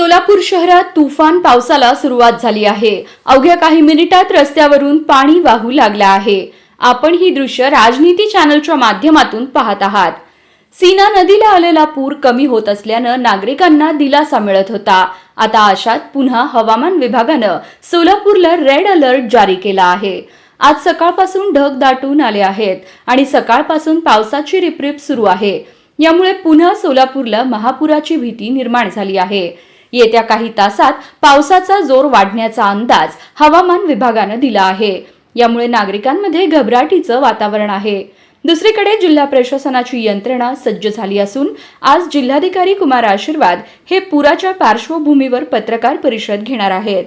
सोलापूर शहरात तुफान पावसाला सुरुवात झाली आहे. अवघ्या काही मिनिटात रस्त्यावरून पाणी वाहू लागलं आहे. आपण ही दृश्य राजनीती चॅनलच्या माध्यमातून पाहत आहात. सीना नदीला आलेला पूर कमी होत असल्यानं नागरिकांना दिलासा मिळत होता. आता अशात पुन्हा हवामान विभागानं सोलापूरला रेड अलर्ट जारी केला आहे. आज सकाळपासून ढग दाटून आले आहेत आणि सकाळपासून पावसाची रिपरिप सुरू आहे. यामुळे पुन्हा सोलापूरला महापुराची भीती निर्माण झाली आहे. येत्या काही तासात पावसाचा जोर वाढण्याचा अंदाज हवामान विभागानं दिला आहे. यामुळे नागरिकांमध्ये घबराटीचं वातावरण आहे. दुसरीकडे जिल्हा प्रशासनाची यंत्रणा सज्ज झाली असून आज जिल्हाधिकारी कुमार आशीर्वाद हे पुराच्या पार्श्वभूमीवर पत्रकार परिषद घेणार आहेत.